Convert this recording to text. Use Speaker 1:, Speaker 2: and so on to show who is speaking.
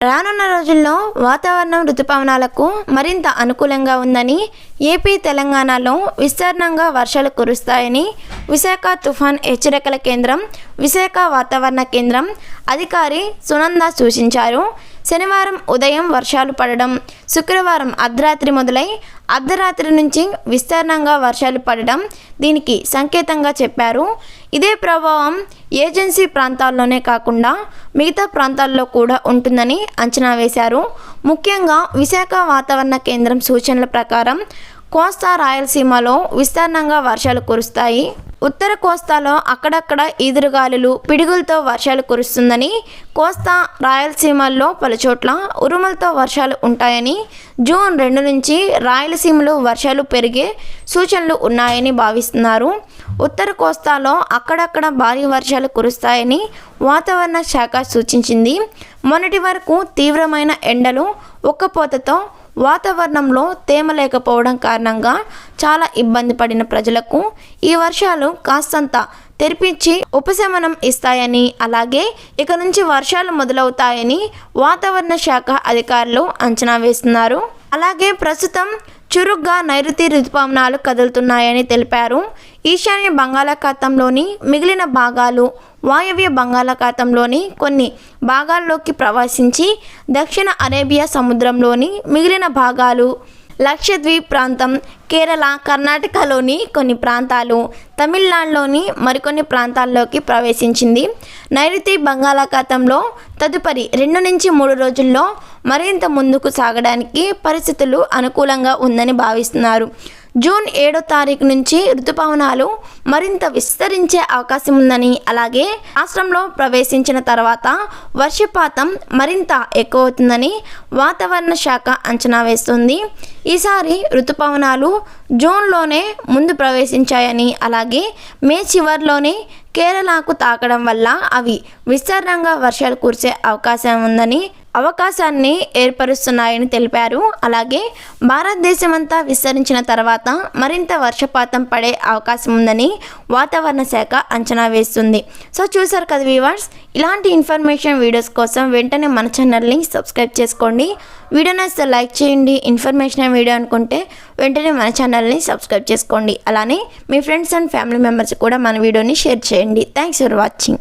Speaker 1: రానున్న రోజుల్లో వాతావరణం రుతుపవనాలకు మరింత అనుకూలంగా ఉందని ఏపీ తెలంగాణలో విస్తీర్ణంగా వర్షాలు కురుస్తాయని విశాఖ తుఫాన్ హెచ్చరికల కేంద్రం విశాఖ వాతావరణ కేంద్రం అధికారి సునంద సూచించారు. శనివారం ఉదయం వర్షాలు పడడం శుక్రవారం అర్ధరాత్రి మొదలై అర్ధరాత్రి నుంచి విస్తీర్ణంగా వర్షాలు పడడం దీనికి సంకేతంగా చెప్పారు. ఇదే ప్రభావం ఏజెన్సీ ప్రాంతాల్లోనే కాకుండా మిగతా ప్రాంతాల్లో కూడా ఉంటుందని అంచనా వేశారు. ముఖ్యంగా విశాఖ వాతావరణ కేంద్రం సూచనల ప్రకారం కోస్తా రాయలసీమలో విస్తీర్ణంగా వర్షాలు కురుస్తాయి. ఉత్తర కోస్తాలో అక్కడక్కడ ఈదురుగాలులు పిడుగులతో వర్షాలు కురుస్తుందని కోస్తా రాయలసీమల్లో పలుచోట్ల ఉరుములతో వర్షాలు ఉంటాయని జూన్ రెండు నుంచి రాయలసీమలో వర్షాలు పెరిగే సూచనలు ఉన్నాయని భావిస్తున్నారు. ఉత్తర కోస్తాలో అక్కడక్కడ భారీ వర్షాలు కురుస్తాయని వాతావరణ శాఖ సూచించింది. మొన్నటి వరకు తీవ్రమైన ఎండలు ఉక్కపోతతో వాతావరణంలో తేమ లేకపోవడం కారణంగా చాలా ఇబ్బంది పడిన ప్రజలకు ఈ వర్షాలు కాస్తంత తెరిపించి ఉపశమనం ఇస్తాయని అలాగే ఇక నుంచి వర్షాలు మొదలవుతాయని వాతావరణ శాఖ అధికారులు అంచనా వేస్తున్నారు. అలాగే ప్రస్తుతం చురుగ్గా నైరుతి రుతుపవనాలు కదులుతున్నాయని తెలిపారు. ఈశాన్య బంగాళాఖాతంలోని మిగిలిన భాగాలు వాయవ్య బంగాళాఖాతంలోని కొన్ని భాగాల్లోకి ప్రవేశించి దక్షిణ అరేబియా సముద్రంలోని మిగిలిన భాగాలు లక్షద్వీప్ ప్రాంతం కేరళ కర్ణాటకలోని కొన్ని ప్రాంతాలు తమిళనాడులోని మరికొన్ని ప్రాంతాల్లోకి ప్రవేశించింది. నైరుతి బంగాళాఖాతంలో తదుపరి రెండు నుంచి మూడు రోజుల్లో మరింత ముందుకు సాగడానికి పరిస్థితులు అనుకూలంగా ఉందని భావిస్తున్నారు. జూన్ ఏడో తారీఖు నుంచి ఋతుపవనాలు మరింత విస్తరించే అవకాశం ఉందని అలాగే రాష్ట్రంలో ప్రవేశించిన తర్వాత వర్షపాతం మరింత ఎక్కువ అవుతుందని వాతావరణ శాఖ అంచనా వేస్తుంది. ఈసారి ఋతుపవనాలు జూన్లోనే ముందు ప్రవేశించాయని అలాగే మే చివరిలోనే కేరళకు తాకడం వల్ల అవి విస్తారంగా వర్షాలు కురిసే అవకాశం ఉందని అవకాశాన్ని ఏర్పరుస్తున్నాయని తెలిపారు. అలాగే భారతదేశమంతా విస్తరించిన తర్వాత మరింత వర్షపాతం పడే అవకాశం ఉందని వాతావరణ శాఖ అంచనా వేస్తుంది. సో చూసారు కదా వీవర్స్ ఇలాంటి ఇన్ఫర్మేషన్ వీడియోస్ కోసం వెంటనే మన ఛానల్ని సబ్స్క్రైబ్ చేసుకోండి. వీడియో నచ్చితే లైక్ చేయండి. ఇన్ఫర్మేషన్ వీడియో అనుకుంటే వెంటనే మన ఛానల్ని సబ్స్క్రైబ్ చేసుకోండి. అలానే మీ ఫ్రెండ్స్ అండ్ ఫ్యామిలీ మెంబర్స్ కూడా మన వీడియోని షేర్ చేయండి. Thanks for watching.